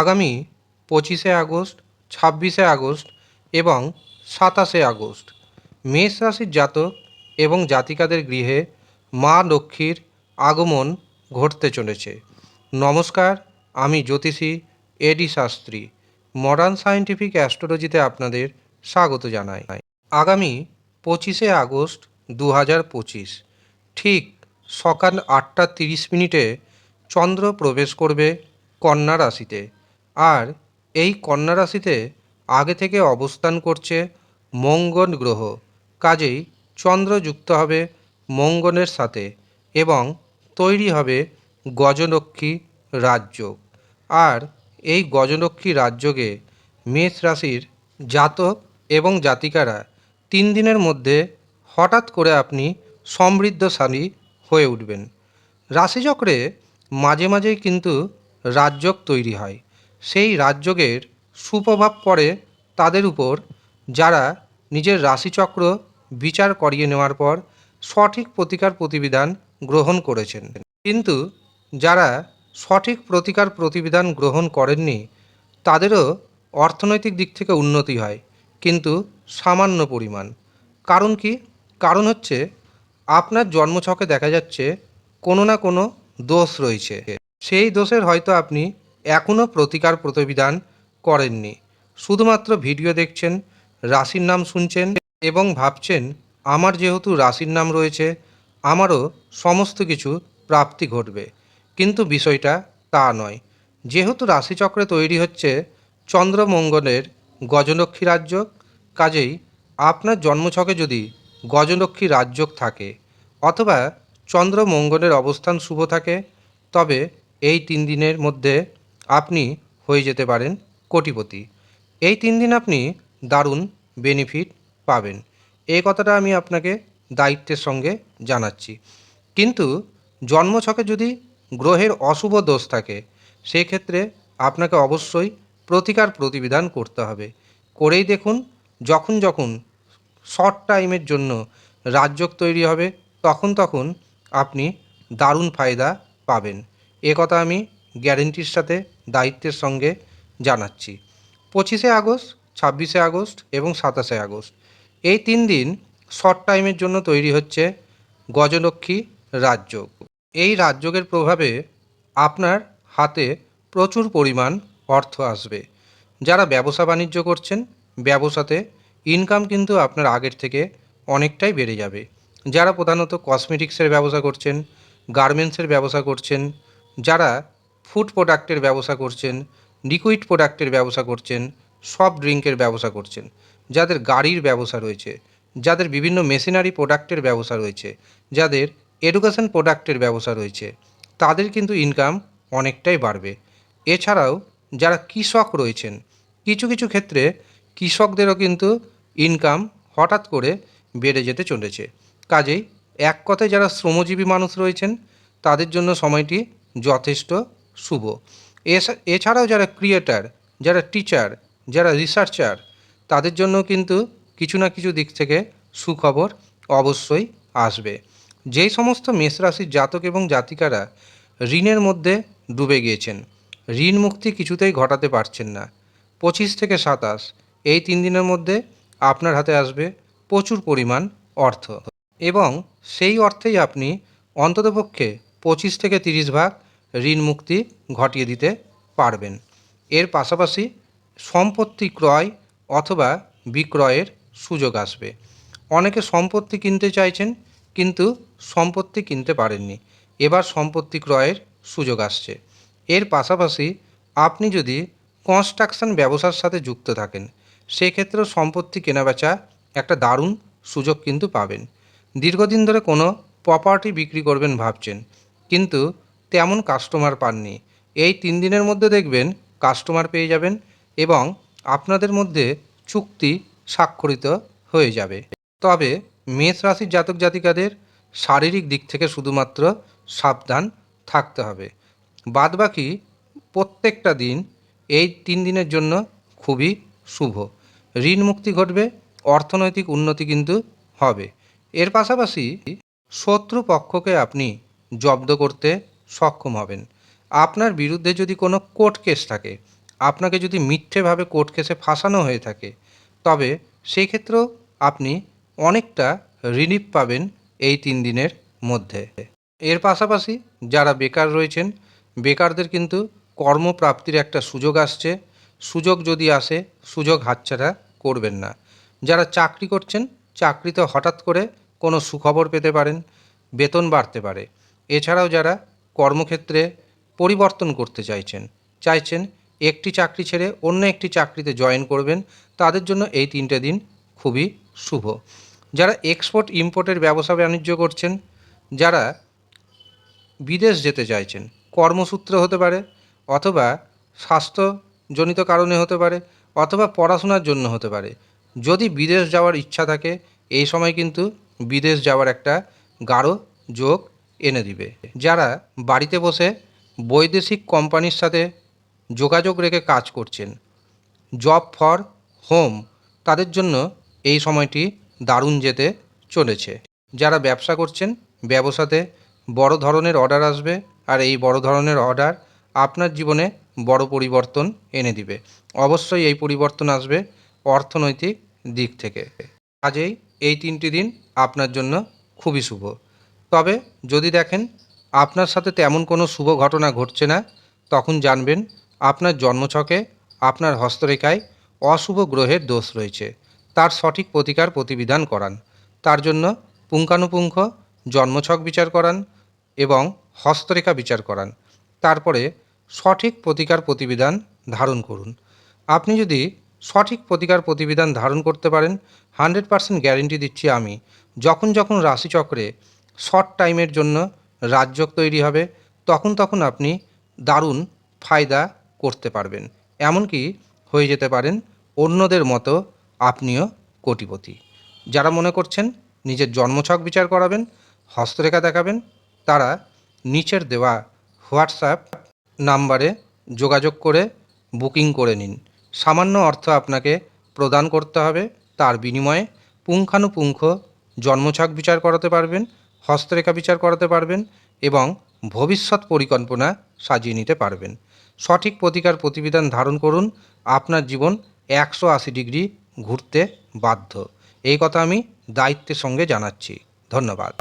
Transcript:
আগামী পঁচিশে আগস্ট, ছাব্বিশে আগস্ট এবং সাতাশে আগস্ট। মেষ রাশির জাতক এবং জাতিকাদের গৃহে মা লক্ষ্মীর আগমন ঘটতে চলেছে। নমস্কার, আমি জ্যোতিষী এডি শাস্ত্রী। মডার্ন সায়েন্টিফিক অ্যাস্ট্রোলজিতে আপনাদের স্বাগত জানাই। আগামী পঁচিশে আগস্ট দু পঁচিশ, ঠিক সকাল আটটা তিরিশ মিনিটে চন্দ্র প্রবেশ করবে কন্যা রাশিতে। আর এই কন্যা রাশিতে আগে থেকে অবস্থান করছে মঙ্গল গ্রহ। কাজেই চন্দ্র যুক্ত হবে মঙ্গলের সাথে এবং তৈরি হবে গজলক্ষ্মী রাজযোগ আর এই গজলক্ষ্মী রাজযোগে মেষ রাশির জাতক এবং জাতিকারা তিন দিনের মধ্যে হঠাৎ করে আপনি সমৃদ্ধশালী হয়ে উঠবেন। রাশিচক্রে মাঝে মাঝেই কিন্তু রাজযোগ তৈরি হয়। সেই রাজযোগের সুপ্রভাব পড়ে তাদের উপর, যারা নিজের রাশিচক্র বিচার করিয়ে নেওয়ার পর সঠিক প্রতিকার প্রতিবিধান গ্রহণ করেছেন। কিন্তু যারা সঠিক প্রতিকার প্রতিবিধান গ্রহণ করেননি, তাদেরও অর্থনৈতিক দিক থেকে উন্নতি হয়, কিন্তু সামান্য পরিমাণ। কারণ কি? কারণ হচ্ছে, আপনার জন্মছকে দেখা যাচ্ছে কোনো না কোনো দোষ রয়েছে। সেই দোষের হয়তো আপনি এখনও প্রতিকার প্রতিবিধান করেননি। শুধুমাত্র ভিডিও দেখছেন, রাশির নাম শুনছেন এবং ভাবছেন, আমার যেহেতু রাশির নাম রয়েছে, আমারও সমস্ত কিছু প্রাপ্তি ঘটবে। কিন্তু বিষয়টা তা নয়। যেহেতু রাশিচক্রে তৈরি হচ্ছে চন্দ্রমঙ্গলের গজলক্ষ্মী রাজযোগ কাজেই আপনার জন্মছকে যদি গজলক্ষ্মী রাজযোগ থাকে অথবা চন্দ্রমঙ্গলের অবস্থান শুভ থাকে, তবে এই তিন দিনের মধ্যে আপনি হয়ে যেতে পারেন কোটিপতি। এই তিন দিন আপনি দারুণ বেনিফিট পাবেন। এই কথাটা আমি আপনাকে দায়িত্বের সঙ্গে জানাচ্ছি। কিন্তু জন্মছকে যদি গ্রহের অশুভ দোষ থাকে, সেক্ষেত্রে আপনাকে অবশ্যই প্রতিকার প্রতিবিধান করতে হবে। করেই দেখুন, যখন যখন শর্ট টাইমের জন্য রাজযোগ তৈরি হবে, তখন তখন আপনি দারুণ ফায়দা পাবেন। এ কথা আমি গ্যারেন্টির সাথে দায়িত্বের সঙ্গে জানাচ্ছি। পঁচিশে আগস্ট, ছাব্বিশে আগস্ট এবং সাতাশে আগস্ট। এই তিন দিন শর্ট টাইমের জন্য তৈরি হচ্ছে গজলক্ষ্মী রাজযোগ। এই রাজযোগের প্রভাবে আপনার হাতে প্রচুর পরিমাণ অর্থ আসবে। যারা ব্যবসা বাণিজ্য করছেন, ব্যবসাতে ইনকাম কিন্তু আপনার আগের থেকে অনেকটাই বেড়ে যাবে। যারা প্রধানত কসমেটিক্সের ব্যবসা করছেন গার্মেন্টসের ব্যবসা করছেন, যারা ফুড প্রোডাক্টের ব্যবসা করছেন, লিকুইড প্রোডাক্টের ব্যবসা করছেন, সফট ড্রিঙ্কের ব্যবসা করছেন, যাদের গাড়ির ব্যবসা রয়েছে, যাদের বিভিন্ন মেশিনারি প্রোডাক্টের ব্যবসা রয়েছে, যাদের এডুকেশন প্রোডাক্টের ব্যবসা রয়েছে, তাদের কিন্তু ইনকাম অনেকটাই বাড়বে। এছাড়াও যারা কৃষক রয়েছেন, কিছু কিছু ক্ষেত্রে কৃষকদেরও কিন্তু ইনকাম হঠাৎ করে বেড়ে যেতে চলেছে। কাজেই এক কথায় যারা শ্রমজীবী মানুষ রয়েছেন, তাদের জন্য সময়টি যথেষ্ট শুভ। এছাড়াও যারা ক্রিয়েটার যারা টিচার যারা রিসার্চার তাদের জন্য কিন্তু কিছু না কিছু দিক থেকে সুখবর অবশ্যই আসবে। যেই সমস্ত মেষ রাশির জাতক এবং জাতিকারা ঋণের মধ্যে ডুবে গিয়েছেন, ঋণ মুক্তি কিছুতেই ঘটাতে পারছেন না। পঁচিশ থেকে সাতাশ, এই তিন দিনের মধ্যে আপনার হাতে আসবে প্রচুর পরিমাণ অর্থ। এবং সেই অর্থেই আপনি অন্ততপক্ষে পঁচিশ থেকে তিরিশ ভাগ ঋণ মুক্তি ঘটিয়ে দিতে পারবেন। এর পাশাপাশি সম্পত্তি ক্রয় অথবা বিক্রয়ের সুযোগ আসবে। অনেকে সম্পত্তি কিনতে চাইছেন, কিন্তু সম্পত্তি কিনতে পারেননি। এবার সম্পত্তি ক্রয়ের সুযোগ আসছে। এর পাশাপাশি আপনি যদি কনস্ট্রাকশন ব্যবসার সাথে যুক্ত থাকেন, সেক্ষেত্রেও সম্পত্তি কেনাবেচা একটা দারুণ সুযোগ কিন্তু পাবেন। দীর্ঘদিন ধরে কোনো প্রপার্টি বিক্রি করবেন ভাবছেন, কিন্তু তেমন কাস্টমার পাননি। এই তিন দিনের মধ্যে দেখবেন কাস্টমার পেয়ে যাবেন এবং আপনাদের মধ্যে চুক্তি স্বাক্ষরিত হয়ে যাবে। তবে মেষ রাশির জাতক জাতিকাদের শারীরিক দিক থেকে শুধুমাত্র সাবধান থাকতে হবে। বাদবাকি প্রত্যেকটা দিন এই তিন দিনের জন্য খুবই শুভ। ঋণ মুক্তি ঘটবে, অর্থনৈতিক উন্নতি কিন্তু হবে। এর পাশাপাশি শত্রু পক্ষকে আপনি জব্দ করতে সক্ষম হবেন। আপনার বিরুদ্ধে যদি কোনো কোর্ট কেস থাকে, আপনাকে যদি মিথ্যেভাবে কোর্ট কেসে ফাঁসানো হয়ে থাকে, তবে সেই ক্ষেত্রেও আপনি অনেকটা রিলিফ পাবেন এই তিন দিনের মধ্যে। এর পাশাপাশি যারা বেকার রয়েছেন, বেকারদের কিন্তু কর্মপ্রাপ্তির একটা সুযোগ আসছে। সুযোগ যদি আসে, সুযোগ হাতছাড়া করবেন না। যারা চাকরি করছেন, চাকরিতে হঠাৎ করে কোনো সুখবর পেতে পারেন, বেতন বাড়তে পারে। এছাড়াও যারা কর্মক্ষেত্রে পরিবর্তন করতে চাইছেন। চাইছেন একটি চাকরি ছেড়ে অন্য একটি চাকরিতে জয়েন করবেন। তাদের জন্য এই তিনটে দিন খুবই শুভ। যারা এক্সপোর্ট ইম্পোর্টের ব্যবসা বাণিজ্য করছেন, যারা বিদেশ যেতে চাইছেন, কর্মসূত্রে হতে পারে অথবা স্বাস্থ্যজনিত কারণে হতে পারে অথবা পড়াশোনার জন্য হতে পারে। যদি বিদেশ যাওয়ার ইচ্ছা থাকে, এই সময় কিন্তু বিদেশ যাওয়ার একটা গাঢ় যোগ এনে দিবে। যারা বাড়িতে বসে বৈদেশিক কোম্পানির সাথে যোগাযোগ রেখে কাজ করছেন, জব ফর হোম, তাদের জন্য এই সময়টি দারুণ যেতে চলেছে। যারা ব্যবসা করছেন, ব্যবসাতে বড় ধরনের অর্ডার আসবে আর এই বড় ধরনের অর্ডার আপনার জীবনে বড় পরিবর্তন এনে দিবে। অবশ্যই এই পরিবর্তন আসবে অর্থনৈতিক দিক থেকে। কাজেই এই তিনটি দিন আপনার জন্য খুবই শুভ। তবে যদি দেখেন আপনার সাথে তেমন কোনো শুভ ঘটনা ঘটছে না, তখন জানবেন আপনার জন্মছকে, আপনার হস্তরেখায় অশুভ গ্রহের দোষ রয়েছে। তার সঠিক প্রতিকার প্রতিবিধান করান। তার জন্য পুঙ্খানুপুঙ্খ জন্মছক বিচার করান এবং হস্তরেখা বিচার করান। তারপরে সঠিক প্রতিকার প্রতিবিধান ধারণ করুন। আপনি যদি সঠিক প্রতিকার প্রতিবিধান ধারণ করতে পারেন, হান্ড্রেড পার্সেন্ট গ্যারেন্টি দিচ্ছি আমি, যখন যখন রাশিচক্রে শর্ট টাইমের জন্য রাজযোগ তৈরি হবে, তখন তখন আপনি দারুণ ফায়দা করতে পারবেন। এমনকি হয়ে যেতে পারেন অন্যদের মতো আপনিও কোটিপতি। যারা মনে করছেন নিজের জন্মছক বিচার করাবেন, হস্তরেখা দেখাবেন, তারা নিচের দেওয়া হোয়াটসঅ্যাপ নাম্বারে যোগাযোগ করে বুকিং করে নিন। সামান্য অর্থ আপনাকে প্রদান করতে হবে, তার বিনিময়ে পুঙ্খানুপুঙ্খ জন্মছক বিচার করাতে পারবেন হস্তরেখা বিচার করাতে পারবেন এবং ভবিষ্যৎ পরিকল্পনা সাজিয়ে নিতে পারবেন। সঠিক প্রতিকার প্রতিবিধান ধারণ করুন। আপনার জীবন একশো আশি ডিগ্রি ঘুরতে বাধ্য। এই কথা আমি দায়িত্বের সঙ্গে জানাচ্ছি। ধন্যবাদ।